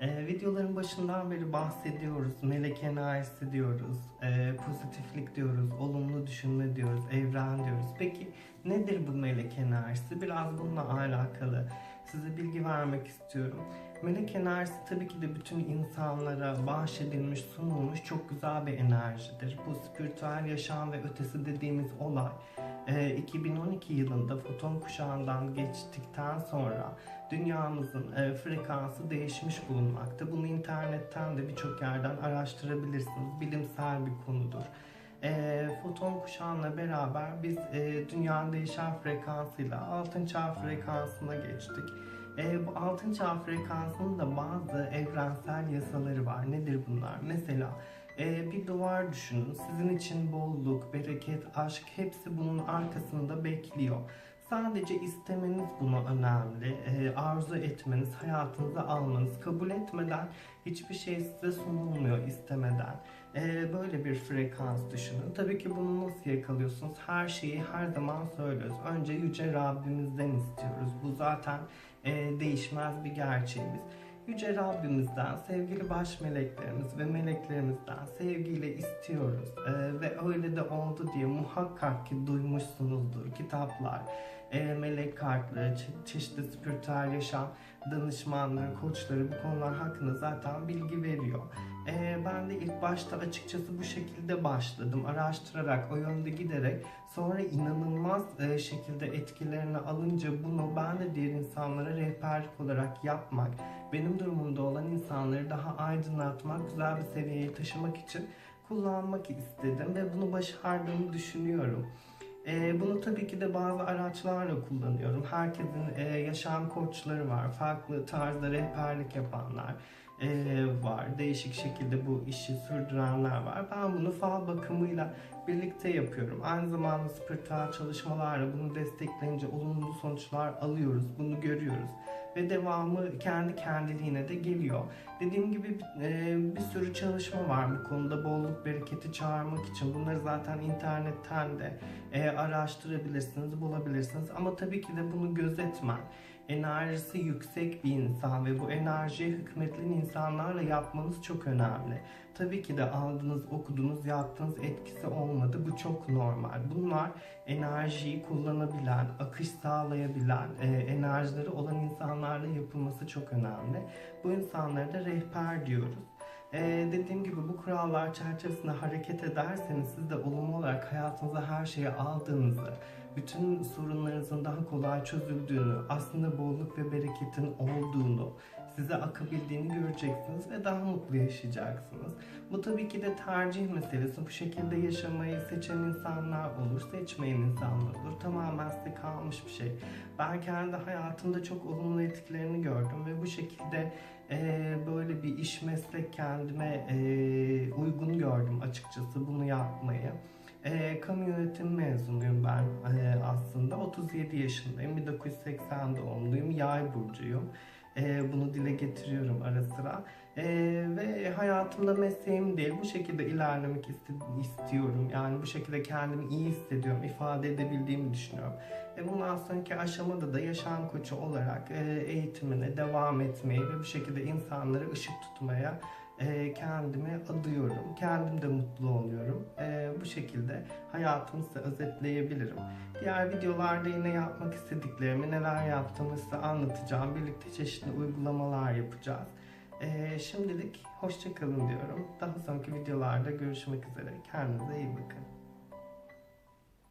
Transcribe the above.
Ee, videoların başından beri bahsediyoruz. Melek enerjisi diyoruz, e, pozitiflik diyoruz, olumlu düşünme diyoruz, evren diyoruz. Peki nedir bu melek enerjisi? Biraz bununla alakalı size bilgi vermek istiyorum. Melek enerjisi tabii ki de bütün insanlara bahşedilmiş, sunulmuş çok güzel bir enerjidir. Bu spiritüel yaşam ve ötesi dediğimiz olay e, 2012 yılında foton kuşağından geçtikten sonra dünyamızın e, frekansı değişmiş bulunmakta. Bunu internetten de birçok yerden araştırabilirsiniz. Bilimsel bir konudur. E, foton kuşağıyla beraber biz e, dünyanın değişen frekansıyla altın çağ frekansına geçtik. E, bu altın çağ frekansının da bazı evrensel yasaları var. Nedir bunlar? Mesela e, bir duvar düşünün. Sizin için bolluk, bereket, aşk hepsi bunun arkasında bekliyor. Sadece istemeniz buna önemli. E, arzu etmeniz, hayatınıza almanız, kabul etmeden hiçbir şey size sunulmuyor istemeden. E, böyle bir frekans düşünün. Tabii ki bunu nasıl yakalıyorsunuz? Her şeyi her zaman söylüyoruz. Önce Yüce Rabbimizden istiyoruz. Bu zaten e, değişmez bir gerçeğimiz. Yüce Rabbimizden, sevgili baş meleklerimiz ve meleklerimizden sevgiyle istiyoruz. Ee, ve öyle de oldu diye muhakkak ki duymuşsunuzdur kitaplar, e, melek kartları, çe- çeşitli spiritüel yaşam danışmanları, koçları bu konular hakkında zaten bilgi veriyor. Ben de ilk başta açıkçası bu şekilde başladım. Araştırarak, o yönde giderek sonra inanılmaz e, şekilde etkilerini alınca bunu ben de diğer insanlara rehberlik olarak yapmak, benim durumumda olan insanları daha aydınlatmak, güzel bir seviyeye taşımak için kullanmak istedim ve bunu başardığımı düşünüyorum. Ee, bunu tabii ki de bazı araçlarla kullanıyorum. Herkesin e, yaşam koçları var, farklı tarzda rehberlik yapanlar e, var. Değişik şekilde bu işi sürdürenler var. Ben bunu fal bakımıyla birlikte yapıyorum. Aynı zamanda spiritüel çalışmalarla bunu destekleyince olumlu sonuçlar alıyoruz. Bunu görüyoruz. Ve devamı kendi kendiliğine de geliyor. Dediğim gibi e, bir sürü çalışma var bu konuda bolluk bereketi çağırmak için. Bunları zaten internetten de e, araştırabilirsiniz, bulabilirsiniz. Ama tabii ki de bunu gözetmen, enerjisi yüksek bir insan ve bu enerjiye hükmetilen insanlarla yapmanız çok önemli. Tabii ki de aldınız, okudunuz, yaptığınız etkisi olmadı. Bu çok normal. Bunlar enerjiyi kullanabilen, akış sağlayabilen, e, enerjileri olan insanlarla yapılması çok önemli. Bu insanlara da rehber diyoruz. Ee, dediğim gibi bu kurallar çerçevesinde hareket ederseniz siz de olumlu olarak hayatınıza her şeyi aldığınızı, bütün sorunlarınızın daha kolay çözüldüğünü, aslında bolluk ve bereketin olduğunu, size akabildiğini göreceksiniz ve daha mutlu yaşayacaksınız. Bu tabii ki de tercih meselesi. Bu şekilde yaşamayı seçen insanlar olur, seçmeyen insanlar olur. Tamamen size kalmış bir şey. Ben kendi hayatımda çok olumlu etkilerini gördüm ve bu şekilde e, böyle bir iş meslek kendime e, uygun gördüm açıkçası bunu yapmayı. E, kamu yönetimi mezunuyum ben e, aslında. 37 yaşındayım. 1980 doğumluyum. Yay burcuyum. Bunu dile getiriyorum ara sıra. E, ve hayatımda mesleğim değil. Bu şekilde ilerlemek iste- istiyorum. Yani bu şekilde kendimi iyi hissediyorum. ifade edebildiğimi düşünüyorum. Ve bundan sonraki aşamada da yaşam koçu olarak e, eğitimine devam etmeyi ve bu şekilde insanlara ışık tutmaya e, kendimi adıyorum. Kendim de mutlu oluyorum. E, bu şekilde hayatımı size özetleyebilirim. Diğer videolarda yine yapmak istediklerimi, neler yaptığımı size anlatacağım. Birlikte çeşitli uygulamalar yapacağız. E, şimdilik hoşçakalın diyorum. Daha sonraki videolarda görüşmek üzere. Kendinize iyi bakın.